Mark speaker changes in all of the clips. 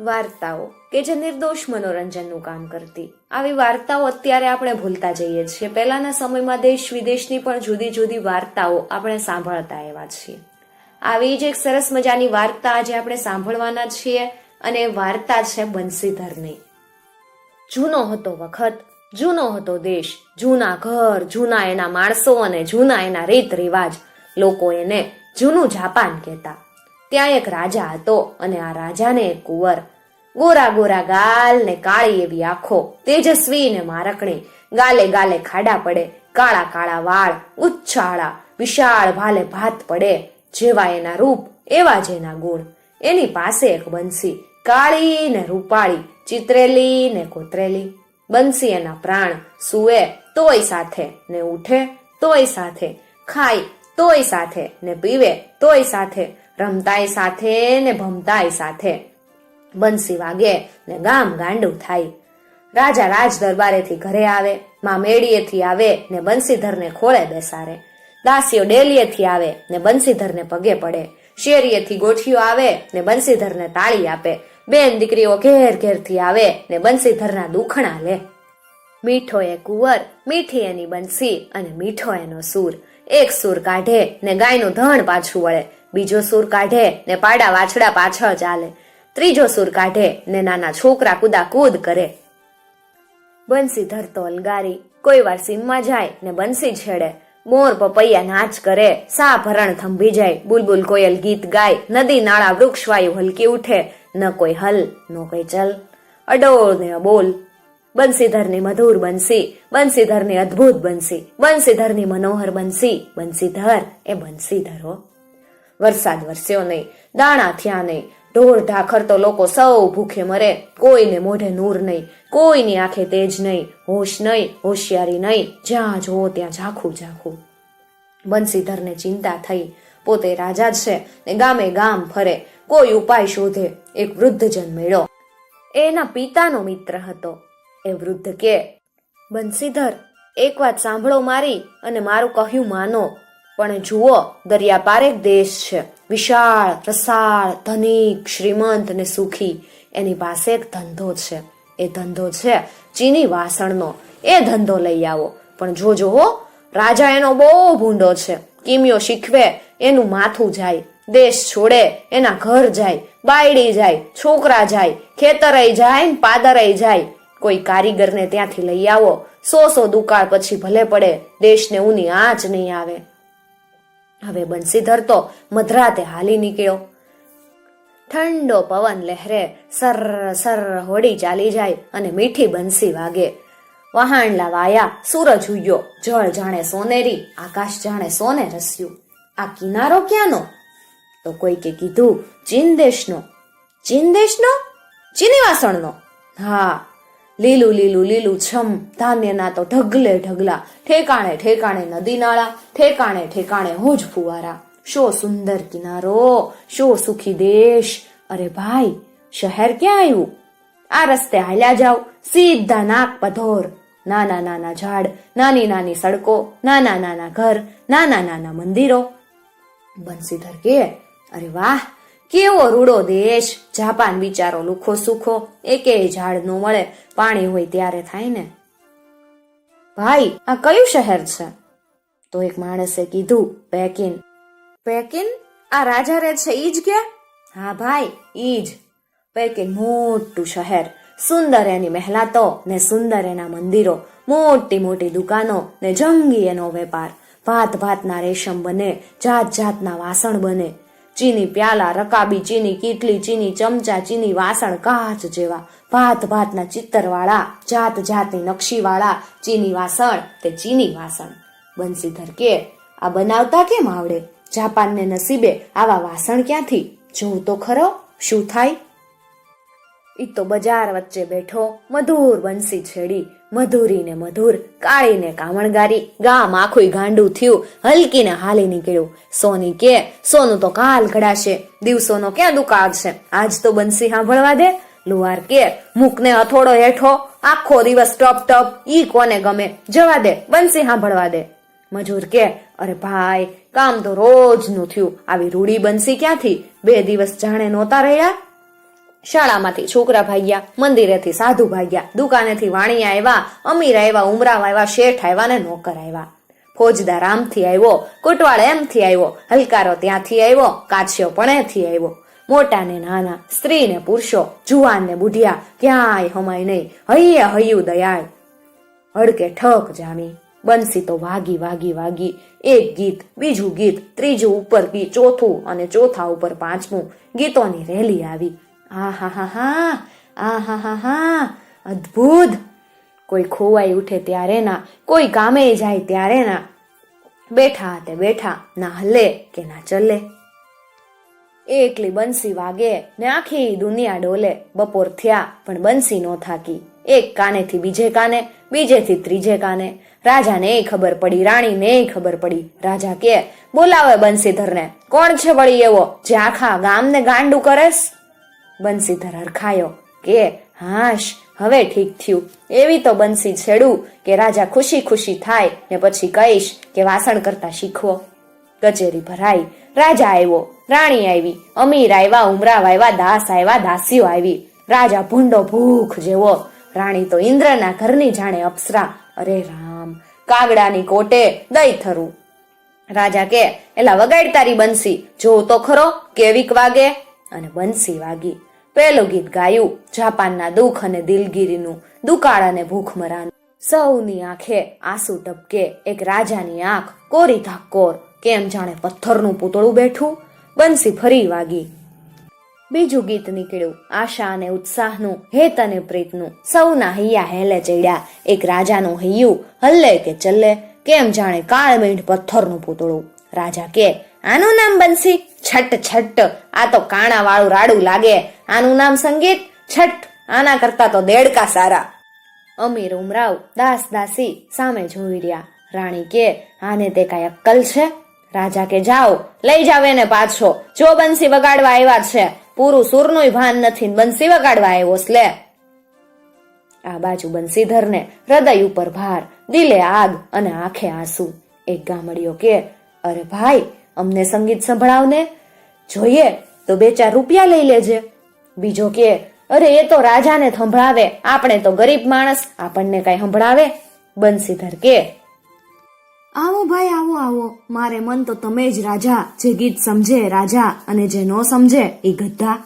Speaker 1: વાર્તાઓ, કે જે નિર્દોષ મનોરંજનનું કામ કરતી. આવી વાર્તાઓ અત્યારે આપણે ભૂલતા જઈએ છીએ. પહેલાના સમયમાં દેશ વિદેશની પણ જુદી જુદી વાર્તાઓ આપણે સાંભળતા એવા છીએ. આવી જ એક સરસ મજાની વાર્તા આજે આપણે સાંભળવાના છીએ અને વાર્તા છે બંસીધરની જૂનો હતો વખત, જૂનો હતો દેશ, જૂના ઘર, જૂના એના માણસો અને જૂના એના રીત રિવાજ લોકો એને જૂનું જાપાન કહેતા. ત્યાં એક રાજા હતો અને આ રાજાને એક કુંવર. ગોરા ગોરા ગાલ ને કાળી એવી આંખો, તેજસ્વી ને મારકણી. ગાલે ગાલે ખાડા પડે, કાળા કાળા વાળ, ઉચ્છાળા, વિશાળ ભાલે ભાત પડે, જેવા એના રૂપ, એવા જ એના ગુણ. એની પાસે એક બંસી, કાળી ને રૂપાળી, ચિતરેલી ને કોતરેલી. બંસી એના પ્રાણ સુવે તોય સાથે ને ઉઠે, તોય સાથે. ખાય, તોય સાથે ને પીવે, તોય સાથે. રમતાય સાથે ને ભમતાય સાથે. બંસી વાગે ને ગામ ગાંડું થાય. રાજા રાજ દરબારેથી ઘરે આવે, માં મેળીએથી આવે ને બંસીધરને ખોળે બેસારે દાસીઓ ડેલીએથી આવે ને બંસીધરને પગે પડે. શેરીએથી ગોઠીઓ આવે ને બંસીધરને તાળી આપે. બેન દીકરીઓ ઘેર ઘેરથી આવે ને બંસીધરના દુખણા લે. મીઠો એ કુંવર, મીઠી એની બંસી અને મીઠો એનો સૂર. એક સૂર કાઢે ને ગાયનું ધણ પાછું વળે. બીજો સૂર કાઢે ને પાડા વાછડા પાછળ ચાલે. ત્રીજો સૂર કાઢે ને નાના છોકરા કુદા કૂદ કરે. બંસી ધરતો અલગારી, કોઈ વાર સીમમાં જાય ને બંસી છેડે. મોર પપૈયા નાચ કરે, સા ભરણ થંભી જાય, બુલબુલ કોયલ ગીત ગાય, નદી નાળા વૃક્ષ વાયુ હલકી ઉઠે, ન કોઈ હલ, ન કોઈ ચલ. અડોળ ને અબોલ. બંસીધરની મધુર બંસી બંસીધરની અદ્ભુત બંસી બંસીધરની મનોહર બંસી બંસીધર એ બંસીધરો વરસાદ વરસ્યો નહીં, દાણા થયા નહીં. ઢોર ઢાખર તો લોકો સૌ ભૂખે મરે. કોઈને મોઢે નૂર નહીં, કોઈની આંખે તેજ નહીં, હોશ નહીં, હોશિયારી નહીં. જ્યાં જોવો ત્યાં ઝાખું ઝાખું. બંસીધરને ચિંતા થઈ. પોતે રાજા જ છે ને ગામે ગામ ફરે. કોઈ ઉપાય શોધે. એક વૃદ્ધજન મેળો એના પિતાનો મિત્ર હતો. એ વૃદ્ધ કે બંસીધર એક વાત સાંભળો મારી અને મારું કહ્યું માનો. પણ જુઓ દરિયા પારેક દેશ છે. વિશાળ રસાળ ધનિક, શ્રીમંત ને સુખી. એની પાસે એક ધંધો છે. એ ધંધો છે ચીની વાસણનો. એ ધંધો લઈ આવો. પણ જોજો હો રાજા એનો બહુ ભૂંડો છે. કિમિયો શીખવે, એનું માથું જાય. દેશ છોડે, એના ઘર જાય. બાયડી જાય, છોકરા જાય. ખેતરય જાય ને પાદરય જાય. કોઈ કારીગરને ત્યાંથી લઈ આવો. સો સો દુકાળ પછી ભલે પડે, દેશને ઊની આંચ નહીં આવે. હવે બંસીધર તો મધરાતે હાલી નીકળ્યો. ઠંડો પવન લહેરે સર સર હોડી ચાલી જાય અને મીઠી બંસી વાગે. વહાણલા વાયા સૂરજ ઉગ્યો, જળ જાણે સોનેરી, આકાશ જાણે સોને રસ્યું. આ કિનારો ક્યાંનો? તો કોઈકે કીધું ચીન દેશનો ચીન દેશનો ચીની વાસણનો હા લીલું લીલું લીલું છમ, ધાન્યના તો ઢગલે ઢગલા, ઠેકાણે ઠેકાણે નદી નાળા ઠેકાણે ઠેકાણે હોજ ફુવારા શો સુંદર કિનારો, શો સુખી દેશ. અરે ભાઈ, શહેર ક્યાં આવ્યું? આ રસ્તે હાલ્યા જાવ સીધા નાક પધોર નાના નાના ઝાડ, નાની નાની સડકો, નાના નાના ઘર, નાના નાના મંદિરો. બંસીધર કે? અરે વાહ કેવો રૂડો દેશ? જાપાન બિચારો લુખો સુખો એકે ઝાડ નો મળે પાણી હોય ત્યારે થાય ને. ભાઈ, આ કયું શહેર છે? તો એક માણસે કીધું, પેકિન. પેકિન? આ રાજા રે છે ઈ જ કે? હા ભાઈ, ઈ જ. પેકિન મોટું શહેર. સુંદર એની મહેલાતો ને સુંદર એના મંદિરો. મોટી મોટી દુકાનો ને જંગી એનો વેપાર. ભાત ભાતના રેશમ બને જાત જાતના વાસણ બને. ચીની પ્યાલા, રકાબી ચીની કીટલી, ચીની ચમચા, ચીની વાસણ, કાચ જેવા ભાત ભાતના ચિત્તરવાળા, જાત જાતની નકશીવાળા, ચીની વાસણ તે ચીની વાસણ. બંસીધર કે, આ બનાવતા કેમ આવડે? જાપાનને નસીબે આવા વાસણ ક્યાંથી? જોઉં તો ખરો? શું થાય? ઈ તો બજાર વચ્ચે બેઠો, મધુર બંસી છેડી મધુરી ને મધુર કાળી ને કામણગારી, ગામ આખું ગાંડું થયું હલકી ને હાલી નીકળ્યું. સોની કે, સોનું તો કાલ ઘડાશે, દિવસોનો ક્યાં દુકાળ છે આજ તો બંસી સાંભળવા દે. લુહાર કે, મૂકને હથોડો હેઠો, આખો દિવસ ટપ ટપ, ઈ કોને ગમે? જવા દે, બંસી સાંભળવા દે. મજૂર કે, અરે ભાઈ, કામ તો રોજનું થયું. આવી રૂડી બંસી ક્યાંથી? બે દિવસ જાણે નહોતા રહ્યા? શાળામાંથી છોકરા ભાગ્યા, મંદિરેથી સાધુ ભાગ્યા, દુકાનેથી વાણિયા આવ્યા, અમીર આવ્યા, ઉમરાવ આવ્યા, શેઠ આવ્યા ને નોકર આવ્યા. ફોજદાર આમથી આવ્યો, કોટવાળ એમથી આવ્યો, હલકારો ત્યાંથી આવ્યો, કાચ્યો પણ એથી આવ્યો. મોટા ને નાના સ્ત્રી ને પુરુષો જુવાન ને બુઢિયા, ક્યાંય હમાય નહીં, હૈયે હૈયું દયાય. હડકે ઠક જામી, બંસી તો વાગી વાગી વાગી. એક ગીત, બીજું ગીત, ત્રીજું ઉપર ગીત ચોથું અને ચોથા ઉપર પાંચમું ગીતોની રેલી આવી. આ હા હા આ હા હા હા અદ્ભુત. કોઈ ખોવાઈ ઉઠે ત્યારે ના, કોઈ કામે જાય ત્યારે ના. બેઠા તે બેઠા, ના હલે કે ના ચલે. એકલી બંસી વાગે ને આખી દુનિયા ડોલે. બપોર થયા, પણ બંસી નો થાકી. એક કાનેથી બીજે કાને, બીજેથી ત્રીજે કાને. રાજાને ખબર પડી, રાણીને ખબર પડી. રાજા કે, બોલાવે બંસીધરને, કોણ છે વળી એવો, જે આખા ગામને ગાંડું કરેસ? બંસીધર હરખાયો કે, હાશ, હવે ઠીક થયું. એવી તો બંસી છેડું કે રાજા ખુશી ખુશી થાય ને પછી કહીશ કે વાસણ કરતા શીખવો. કચેરી ભરાઈ, રાજા આવ્યો, રાણી આવી, અમીર આવ્યા, ઉમરાવ આવ્યા, દાસ આવ્યા, દાસીઓ આવી. રાજા ભૂંડો ભૂખ જેવો. રાણી તો ઇન્દ્રના ઘરની જાણે અપ્સરા. અરે રામ, કાગડાની કોટે દઈ થરું. રાજા કે, એલા વગાડ તારી બંસી, જો તો ખરો, કેવીક વાગે? અને બંસી વાગી. પેલું ગીત ગાયું. જાપાનના દુઃખ અને દિલગીરીનું દુકાળ અને ભૂખમરાનું. સૌની આંખે આંસુ ટપકે, એક રાજાની આંખ કોરી ધાકોર. કેમ જાણે પથ્થરનું પૂતળું બેઠું? બંસી ફરી વાગી. બીજું ગીત નીકળ્યું. આશા અને ઉત્સાહનું, હેત અને પ્રીતનું. સૌના હૈયા હેલે ચડ્યા. એક રાજાનું હૈયું, હલ્લે કે ચલ્લે. કેમ જાણે કાળ મીંઢ પથ્થરનું પૂતળું? રાજા કે આનું નામ બનશે છઠ છઠ. આ તો કાણા વાળું રાડું લાગે. આનું નામ સંગીત છઠ. આના કરતા તો દેડકા સારા. અમીર, ઉમરાવ, દાસ, દાસી સામે જોઈ રહ્યા. રાણી કે, આને તે કાંઈ અક્કલ છે? રાજા કે, જાઓ, લઈ જાવ એને પાછો. જો બંસી વગાડવા આવ્યા છે. પૂરું સૂરનું ભાન નથી બંસી વગાડવા આવ્યો સ્લે આ બાજુ બંસીધરને હૃદય ઉપર ભાર, દિલે આગ અને આંખે આંસુ. એક ગામડિયો કે, અરે ભાઈ અમને સંગીત સંભળાવને જોઈએ તો બે ચાર રૂપિયા લઈ લેજે. બીજો કે, અરે, એ તો રાજાને સંભળાવે, આપણે તો ગરીબ માણસ, આપણને કઈ સંભળાવે? બંસીધર કે, આવો ભાઈ, આવો આવો. મારે મન તો તમે જ રાજા, જે ગીત સમજે, રાજા અને જે ન સમજે, એ ગધા.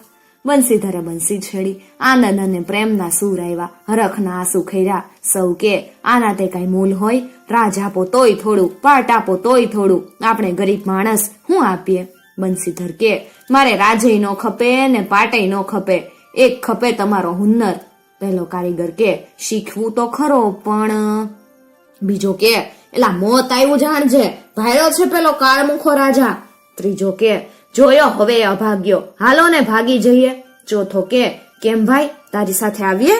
Speaker 1: બંસીધરે બંસી છેડી, આનંદ અને પ્રેમના સૂર આવ્યા. હરખના આંસુ ખેર્યા સૌ કે, આના તે કઈ મૂલ હોય? રાજ આપો તોય થોડું, પાટ આપો તોય થોડું. આપણે ગરીબ માણસ, હું આપીએ? બંસીધર કે, મારે રાજય નો ખપે ને પાટય નો ખપે. એક ખપે તમારો હુન્નર. પેલો કારીગર કે, શીખવું તો ખરો, પણ બીજો કે, એલા મોત આવ્યું જાણજે ભાઈ છે પેલો કાળમુખો રાજા. ત્રીજો કે જોયો હવે અભાગ્યો હાલો ને ભાગી જઈએ. ચોથો કે, કેમ ભાઈ? તારી સાથે આવીએ?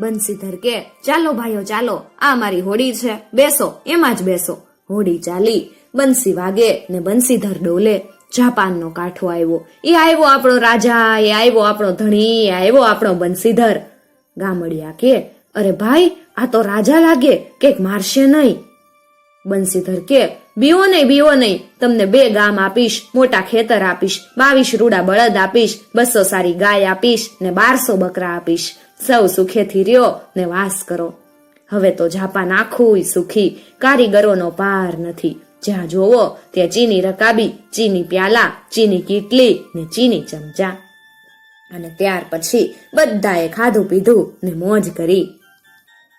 Speaker 1: બંસીધર કે, ચાલો ભાઈઓ, ચાલો. આ મારી હોડી છે. બેસો. એમાં જ બેસો. હોડી ચાલી. બંસી વાગે ને બંસીધર ડોલે. જાપાનનો કાંઠો આવ્યો. એ આવ્યો આપણો રાજા, એ આવ્યો આપણો ધણી, એ આવ્યો આપણો બંસીધર. ગામડિયા કે, અરે ભાઈ, આ તો રાજા લાગે. કેક મારશે નહીં. બંસીધર કે બીવો નહીં બીવો નહીં. તમને બે ગામ આપીશ, મોટા ખેતર આપીશ, બાવીસ રૂડા બળદ આપીશ, બસો સારી ગાય આપીશ, ને બારસો બકરા આપીશ. સૌ સુખેથી રહ્યો ને વાસ કરો. હવે તો જાપાન આખું સુખી, કારીગરોનો પાર નથી. જ્યાં જોવો, ત્યાં ચીની રકાબી, ચીની પ્યાલા, ચીની કીટલી ને ચીની ચમચા. અને ત્યાર પછી બધાએ ખાધું પીધું ને મોજ કરી.